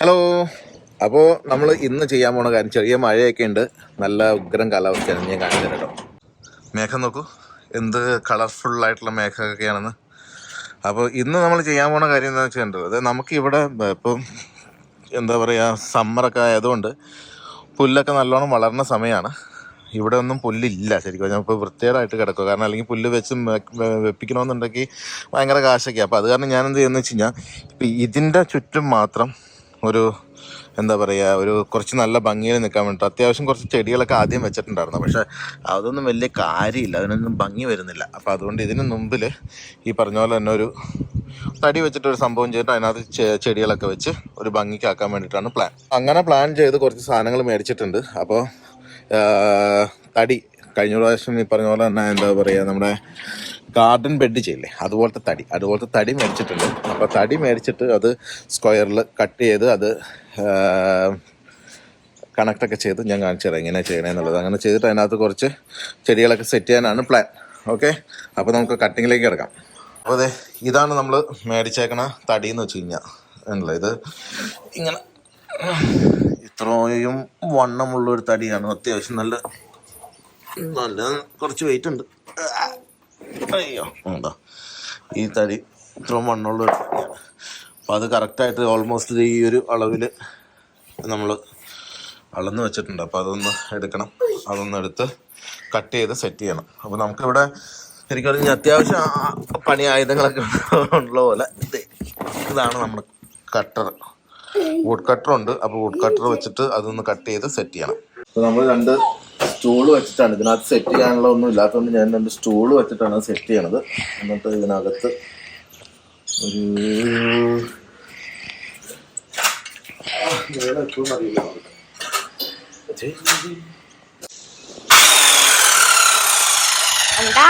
Hello അപ്പോൾ നമ്മൾ ഇന്ന് ചെയ്യാൻ പോണ കാര്യം ചെറിയ മഴയൊക്കെ ഉണ്ട്. നല്ല ഉഗ്രം കാലാവസ്ഥയാണ്. ഞാൻ കാണിച്ചു കേട്ടോ. മേഘം നോക്കൂ. എന്ത് കളർഫുൾ ആയിട്ടുള്ള മേഘമൊക്കെയാണെന്ന്. അപ്പോൾ ഇന്ന് നമ്മൾ ചെയ്യാൻ പോണ കാര്യം എന്താണെന്ന് വെച്ചിട്ടുണ്ടല്ലോ അത് നമുക്കിവിടെ ഇപ്പം എന്താ പറയുക സമ്മറൊക്കെ ആയതുകൊണ്ട് പുല്ലൊക്കെ നല്ലോണം വളർന്ന സമയമാണ് ഇവിടെ ഒന്നും പുല്ലില്ല ശരിക്കും. പറഞ്ഞാൽ ഇപ്പോൾ വൃത്തികേടായിട്ട് കിടക്കുക കാരണം അല്ലെങ്കിൽ പുല്ല് വെച്ച് വെപ്പിക്കണമെന്നുണ്ടെങ്കിൽ ഭയങ്കര കാശൊക്കെയാണ് അപ്പോൾ അത് കാരണം ഞാൻ ചെയ്യുന്നത് വെച്ച് കഴിഞ്ഞാൽ ഇപ്പം ഇതിന്റെ ചുറ്റും മാത്രം ഒരു എന്താ പറയുക ഒരു കുറച്ച് നല്ല ഭംഗിയിൽ നിൽക്കാൻ വേണ്ടിയിട്ട് അത്യാവശ്യം കുറച്ച് ചെടികളൊക്കെ ആദ്യം വെച്ചിട്ടുണ്ടായിരുന്നു. പക്ഷേ അതൊന്നും വലിയ കാര്യമില്ല. അതിനൊന്നും ഭംഗി വരുന്നില്ല. അപ്പോൾ അതുകൊണ്ട് ഇതിന് മുമ്പിൽ ഈ പറഞ്ഞ പോലെ തന്നെ ഒരു തടി വെച്ചിട്ടൊരു സംഭവം ചെയ്തിട്ട് അതിനകത്ത് ചെടികളൊക്കെ വെച്ച് ഒരു ഭംഗിക്കാക്കാൻ വേണ്ടിയിട്ടാണ് പ്ലാൻ. അങ്ങനെ പ്ലാൻ ചെയ്ത് കുറച്ച് സാധനങ്ങൾ മേടിച്ചിട്ടുണ്ട്. അപ്പോൾ തടി. കഴിഞ്ഞ പ്രാവശ്യം ഈ പറഞ്ഞ പോലെ തന്നെ എന്താ പറയുക നമ്മുടെ ഗാർഡൻ ബെഡ് ചെയ്യില്ലേ? അതുപോലത്തെ തടി. അതുപോലത്തെ തടി മേടിച്ചിട്ടുണ്ട്. അപ്പോൾ തടി മേടിച്ചിട്ട് അത് സ്ക്വയറിൽ കട്ട് ചെയ്ത് അത് കണക്റ്റൊക്കെ ചെയ്ത് ഞാൻ കാണിച്ചു തരാം എങ്ങനെയാണ് ചെയ്യണമെന്നുള്ളത് അങ്ങനെ ചെയ്തിട്ട് അതിനകത്ത് കുറച്ച് ചെടികളൊക്കെ സെറ്റ് ചെയ്യാനാണ് പ്ലാൻ ഓക്കെ അപ്പോൾ നമുക്ക് കട്ടിങ്ങിലേക്ക് കിടക്കാം. അപ്പോൾ അതെ ഇതാണ് നമ്മൾ മേടിച്ചേക്കണ തടി എന്ന് വെച്ച് കഴിഞ്ഞാൽ ഉണ്ടല്ലോ ഇത് ഇങ്ങനെ ഇത്രയും വണ്ണമുള്ളൊരു തടിയാണ്. അത്യാവശ്യം നല്ല നല്ല കുറച്ച് വെയിറ്റ് ഉണ്ട്. അയ്യോ എന്താ ഈ തടി ഇത്രയും മണ്ണുള്ള ഒരു തടിയാണ് അപ്പം അത് കറക്റ്റായിട്ട് ഓൾമോസ്റ്റ് ഈ ഒരു അളവിൽ നമ്മൾ അളന്ന് വെച്ചിട്ടുണ്ട്. അപ്പോൾ അതൊന്ന് എടുക്കണം. അതൊന്ന് എടുത്ത് കട്ട് ചെയ്ത് സെറ്റ് ചെയ്യണം. അപ്പോൾ നമുക്കിവിടെ ശരിക്കും പറഞ്ഞാൽ അത്യാവശ്യം പണി ആയുധങ്ങളൊക്കെ ഉള്ള പോലെ ഇതാണ് നമ്മുടെ കട്ടർ വുഡ് കട്ടർ ഉണ്ട്. അപ്പോൾ വുഡ് കട്ടർ വെച്ചിട്ട് അതൊന്ന് കട്ട് ചെയ്ത് സെറ്റ് ചെയ്യണം. അപ്പോൾ നമ്മൾ രണ്ട് സ്റ്റൂൾ വെച്ചിട്ടാണ് ഇതിനകത്ത് സെറ്റ് ചെയ്യാനുള്ള ഒന്നും ഇല്ലാത്തതുകൊണ്ട് ഞാൻ രണ്ട് സ്റ്റൂൾ വെച്ചിട്ടാണ് സെറ്റ് ചെയ്യണത് എന്നിട്ട് ഇതിനകത്ത് ഒരു എപ്പോഴും അറിയില്ല. എന്താ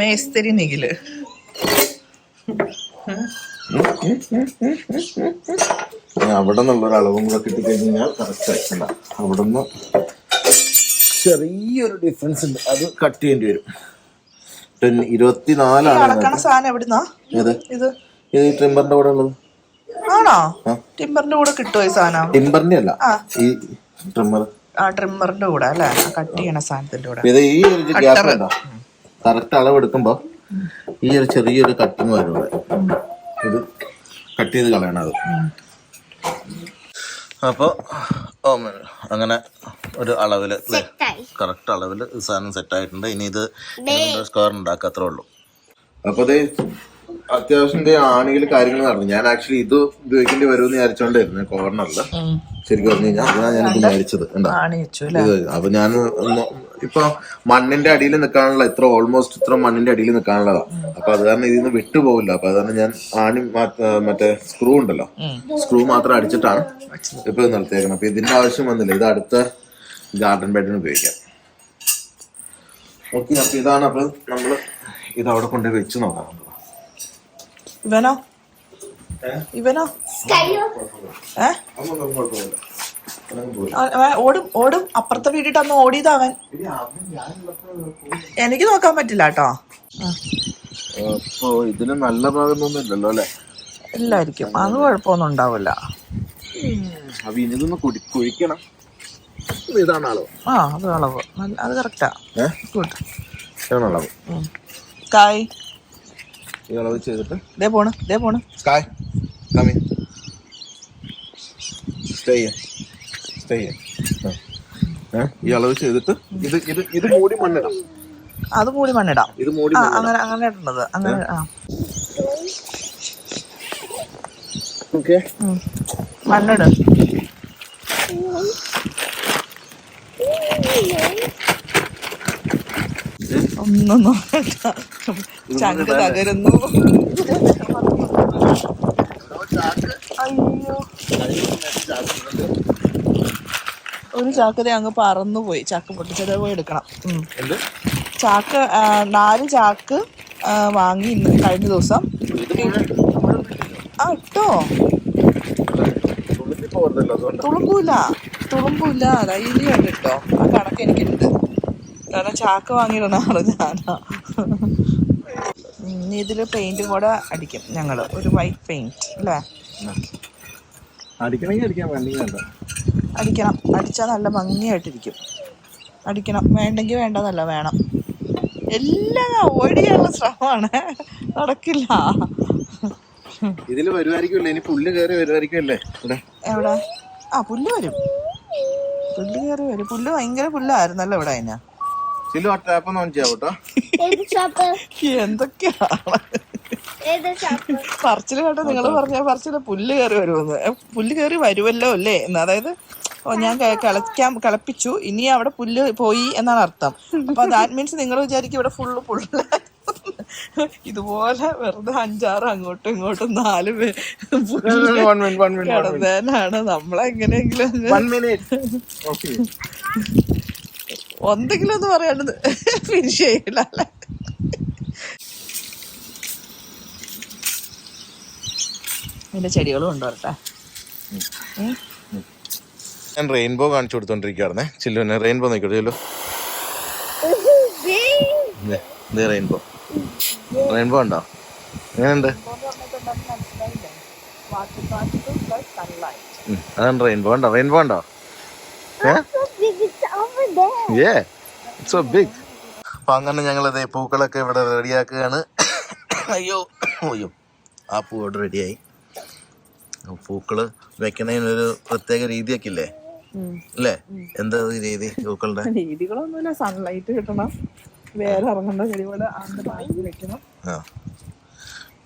മേസ്തിരി നിഖിൽ. അവിടെ നിന്നുള്ള ഒരു അളവും കൂടെ കിട്ടിക്കഴിഞ്ഞാൽ കറക്റ്റ് ആയിട്ടില്ല അവിടെ നിന്ന് ചെറിയൊരു ഡിഫറൻസ് ഉണ്ട്. അത് കട്ട് ചെയ്യേണ്ടി വരും. ഇരുപത്തിനാലാണ് ഇത്. ഇത് കൂടെ ഉള്ളത്. ആണോ. ടിമ്പറിന്റെ കൂടെ കിട്ടുമോ ഈ സാധനം? ടിമ്പറിന്റെ അല്ല. ഈ ട്രിമ്മർ ആ ട്രിമ്മറിന്റെ കൂടെ അല്ലേ? കട്ട് ചെയ്യണ സാധനത്തിന്റെ കൂടെ. ഇത് ഈ ഒരു ഗ്യാപ്പ് ഉണ്ടോ? കറക്റ്റ് അളവ് എടുക്കുമ്പോ ഈ ഒരു ചെറിയൊരു കട്ടിങ് വരും ഇവിടെ. ഇത് കട്ട് ചെയ്ത് കളയണം അത്. അപ്പോൾ അങ്ങനെ ഒരു അളവിൽ കറക്റ്റ് അളവിൽ സാധനം സെറ്റ് ആയിട്ടുണ്ട്. ഇനി ഇത് സ്ക്വയർ ഉണ്ടാക്കുക അത്രേ ഉള്ളൂ. അപ്പൊ അത് അത്യാവശ്യം ആണെങ്കിൽ കാര്യങ്ങൾ നടന്നു. ഞാൻ ആക്ച്വലി ഇത് ഉപയോഗിക്കേണ്ടി വരുമെന്ന് വിചാരിച്ചോണ്ടായിരുന്നു കോർണറിൽ ശരിക്കും പറഞ്ഞു കഴിഞ്ഞാൽ ഞാൻ ഇത് വിചാരിച്ചത് അപ്പൊ ഞാൻ ഇപ്പൊ മണ്ണിന്റെ അടിയിൽ നിൽക്കാനുള്ള ഇത്ര ഓൾമോസ്റ്റ് ഇത്ര മണ്ണിന്റെ അടിയിൽ നിൽക്കാനുള്ളതാ. അപ്പൊ അത് കാരണം ഇതിന്ന് വിട്ടുപോകില്ല അപ്പൊ അത് കാരണം ഞാൻ ആണി മാറ്റ- സ്ക്രൂ ഉണ്ടല്ലോ. സ്ക്രൂ മാത്രം അടിച്ചിട്ടാണ് ഇപ്പൊ ഇത് നിർത്തിയേക്കുന്നത് അപ്പൊ ഇതിന്റെ ആവശ്യം വന്നില്ല. ഇത് അടുത്ത ഗാർഡൻ ബെഡിന് ഉപയോഗിക്കാം. ഓക്കെ അപ്പൊ ഇതാണ് അപ്പൊ നമ്മൾ ഇത് അവിടെ കൊണ്ടുപോയി വെച്ച് നോക്കാം. ഇവനോ? ഇവനോ? ഏ? ഓടും ഓടും. അപ്പുറത്തെ വീട്ടിട്ട് അന്ന് ഓടിയതാ അവൻ. എനിക്ക് നോക്കാൻ പറ്റില്ല കേട്ടോ. ഇതിന് നല്ല ഭാഗമൊന്നും ഇല്ലല്ലോ അല്ലെ? ഇല്ലായിരിക്കും. അത് കുഴപ്പമൊന്നും ഉണ്ടാവില്ല. കുഴിക്കണം. ഇതാണ് അളവ്. ആ അത് അളവ്. അത് കറക്റ്റാ ഗുഡ് കായ് ഈ അളവ് ചെയ്തിട്ട്. ദേ പോണ് ദേ പോണ്. സ്കായ് കമി സ്റ്റേ സ്റ്റേ ഈ അളവ് ചെയ്തിട്ട് ഇത് ഇത് ഇത് മൂടി മണ്ണിടാം. അത് മൂടി മണ്ണിടാം. ഇത് മൂടി അങ്ങനെ അങ്ങനെ ഇടണത്. അങ്ങനെ ആ. ഓക്കെ. മണ്ണിട്. ഒന്നും നോക്കണ്ട ചങ്ക് തകരുന്നു. അയ്യോ. ഒരു ചാക്കത അങ്ങ് പറന്നു പോയി ചാക്ക് പൊട്ടിച്ചത് പോയി എടുക്കണം. ചാക്ക് നാല് ചാക്ക് വാങ്ങി ഇന്ന് കഴിഞ്ഞ ദിവസം. ആ ഇട്ടോ? തുളുമ്പൂല. തുളുമ്പൂല. ധൈര്യമായിട്ട് കേട്ടോ ആ കണക്ക് എനിക്കുണ്ട്. കാരണം ചാക്ക് വാങ്ങിയിടണ ആൾ ഞാനാ. ഇനി ഇതിൽ പെയിന്റും കൂടെ അടിക്കും ഞങ്ങൾ ഒരു വൈറ്റ് പെയിന്റ് അല്ലേ? അടിക്കണമെങ്കിൽ അടിക്കണം. അടിച്ചാൽ നല്ല ഭംഗിയായിട്ടിരിക്കും. അടിക്കണം. വേണ്ടെങ്കിൽ വേണ്ടതല്ല വേണം. എല്ലാം അവോയ്ഡ് ചെയ്യാനുള്ള ശ്രമമാണ്. നടക്കില്ല. ഇതിൽ വരുമായിരിക്കുമല്ലേ ഇനി പുല്ല് കയറി വരുമായിരിക്കുമല്ലേ എവിടെ? ആ പുല്ല് വരും. പുല്ല് കയറി വരും. പുല്ല് ഭയങ്കര പുല്ലായിരുന്നല്ലോ ഇവിടെ അതിന് ചിലു ആ ടാപ്പ് ഒന്ന് ഓൺ ചെയ്യാം കേട്ടോ എന്തൊക്കെയാണ്? പറച്ചിൽ കേട്ടോ നിങ്ങൾ പറഞ്ഞ പറച്ചിൽ പുല്ല് കയറി വരുമെന്ന്. പുല്ല് കയറി വരുമല്ലോ അല്ലേ? എന്ന് അതായത് ഓ ഞാൻ കളിക്കാൻ കളയ്ക്കാൻ കളപ്പിച്ചു ഇനി അവിടെ പുല്ല് പോയി എന്നാണ് അർത്ഥം. അപ്പൊ ദാറ്റ് മീൻസ് നിങ്ങൾ വിചാരിക്കും ഇവിടെ ഫുള്ള് പുള്ള ഇതുപോലെ വെറുതെ അഞ്ചാറ് അങ്ങോട്ടും ഇങ്ങോട്ടും നാല് പേര് കിടന്നേനാണ്. നമ്മളെങ്ങനെയെങ്കിലും അങ്ങ് വൺ മിനിറ്റ് ഓക്കെ എന്തെങ്കിലും ഒന്ന് പറയാണ്ട് ഫിനിഷ് ചെയ്യില്ല അല്ലേ? ഇതിന്റെ ചെടികളും ഉണ്ടോ. ഞാൻ റെയിൻബോ കാണിച്ചു കൊടുത്തോണ്ടിരിക്കുകയായിരുന്നേ ചില്ലുവിനെ റെയിൻബോ നോക്കിയോ ചില്ലു. റെയിൻബോ. റെയിൻബോ ഉണ്ടോ? എങ്ങനെയുണ്ട്? അതാണ് റെയിൻബോ. ഉണ്ടോ റെയിൻബോ ഉണ്ടോ? ഏ there. ഏ സോ ബിഗ് അപ്പൊ അങ്ങനെ ഞങ്ങൾ ഇതേ പൂക്കളൊക്കെ ഇവിടെ റെഡിയാക്കുകയാണ്. അയ്യോ അയ്യോ. ആ പൂ ഇവിടെ റെഡിയായി. പൂക്കൾ വെക്കണതിനൊരു പ്രത്യേക രീതിയൊക്കെ ഇല്ലേ അല്ലേ? എന്താ രീതി പൂക്കളുടെ? രീതികളൊന്നുമില്ല സൺലൈറ്റ് കിട്ടണം. വേറെ ഇറങ്ങേണ്ട വെക്കണം. ആ.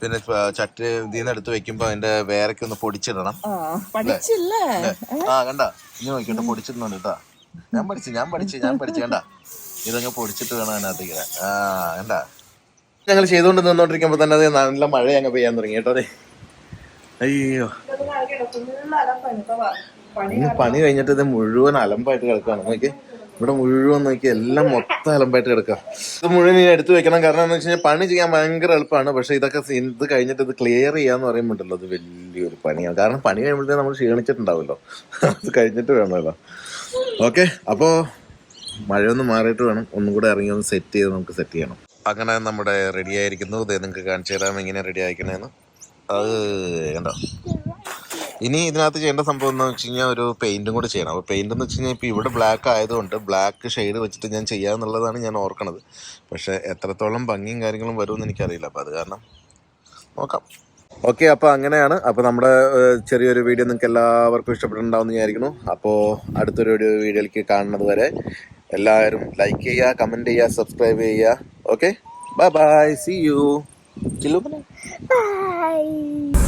പിന്നെ ചട്ടി ഇതിന്ന് എടുത്ത് വെക്കുമ്പോ അതിന്റെ വേരൊക്കെ ഒന്ന് പൊടിച്ചിടണം. ആ പഠിച്ചില്ലേ? ആ കണ്ട? ഇനി നോക്കിട്ട് പൊടിച്ചിടുന്നുണ്ട് കേട്ടാ. ഞാൻ പഠിച്ചു ഞാൻ പഠിച്ചു ഞാൻ പഠിച്ചു. കണ്ട? ഇതങ്ങ് പൊടിച്ചിട്ട് വേണം അതിനകത്ത് ഇങ്ങനെ ആ കണ്ട? ഞങ്ങൾ ചെയ്തുകൊണ്ട് നിന്നോണ്ടിരിക്കുമ്പോ തന്നെ അത് നല്ല മഴ അങ്ങ് പെയ്യാൻ തുടങ്ങി കേട്ടോ അയ്യോ. ഇന്ന് പണി കഴിഞ്ഞിട്ട് ഇത് മുഴുവൻ അലമ്പായിട്ട് കിടക്കുകയാണ് നോക്കി ഇവിടെ മുഴുവൻ നോക്കി എല്ലാം മൊത്തം അലമ്പായിട്ട് കിടക്കുക ഇത് മുഴുവൻ ഇനി എടുത്തു വെക്കണം. കാരണം എന്ന് വെച്ച് കഴിഞ്ഞാൽ പണി ചെയ്യാൻ ഭയങ്കര എളുപ്പമാണ് പക്ഷെ ഇതൊക്കെ ഇത് കഴിഞ്ഞിട്ട് ഇത് ക്ലിയർ ചെയ്യാന്ന് പറയുമ്പോണ്ടല്ലോ അത് വലിയൊരു പണിയാണ്. കാരണം പണി കഴിയുമ്പോഴത്തേക്ക് നമ്മൾ ക്ഷീണിച്ചിട്ടുണ്ടാവുമല്ലോ. അത് കഴിഞ്ഞിട്ട് വേണമല്ലോ. ഓക്കെ അപ്പോ മഴയൊന്ന് മാറിയിട്ട് വേണം. ഒന്നും കൂടെ ഇറങ്ങി ഒന്ന് സെറ്റ് ചെയ്ത് നമുക്ക് സെറ്റ് ചെയ്യണം. അങ്ങനെ നമ്മുടെ റെഡി ആയിരിക്കുന്നു. ഇത് നിങ്ങൾക്ക് കാണിച്ചു തരാം എങ്ങനെ റെഡി ആയിക്കണേന്ന് അത് കണ്ടോ? ഇനി ഇതിനകത്ത് ചെയ്യേണ്ട സംഭവം എന്ന് വെച്ച് കഴിഞ്ഞാൽ ഒരു പെയിന്റും കൂടെ ചെയ്യണം. അപ്പോൾ പെയിന്റ് എന്ന് വെച്ച് കഴിഞ്ഞാൽ ഇപ്പോൾ ഇവിടെ ബ്ലാക്ക് ആയതുകൊണ്ട് ബ്ലാക്ക് ഷെയ്ഡ് വെച്ചിട്ട് ഞാൻ ചെയ്യാമെന്നുള്ളതാണ് ഞാൻ ഓർക്കണത്. പക്ഷേ എത്രത്തോളം ഭംഗിയും കാര്യങ്ങളും വരുമെന്ന് എനിക്കറിയില്ല. അപ്പോൾ അത് കാരണം നോക്കാം. ഓക്കെ അപ്പോൾ അങ്ങനെയാണ്. അപ്പോൾ നമ്മുടെ ചെറിയൊരു വീഡിയോ നിങ്ങൾക്ക് എല്ലാവർക്കും ഇഷ്ടപ്പെട്ടിട്ടുണ്ടാവും വിചാരിക്കുന്നു. അപ്പോൾ അടുത്തൊരു വീഡിയോ വീഡിയോയിലേക്ക് കാണുന്നത് വരെ എല്ലാവരും ലൈക്ക് ചെയ്യുക കമന്റ് ചെയ്യുക സബ്സ്ക്രൈബ് ചെയ്യുക. Okay bye bye see you ചില്ലു Bye.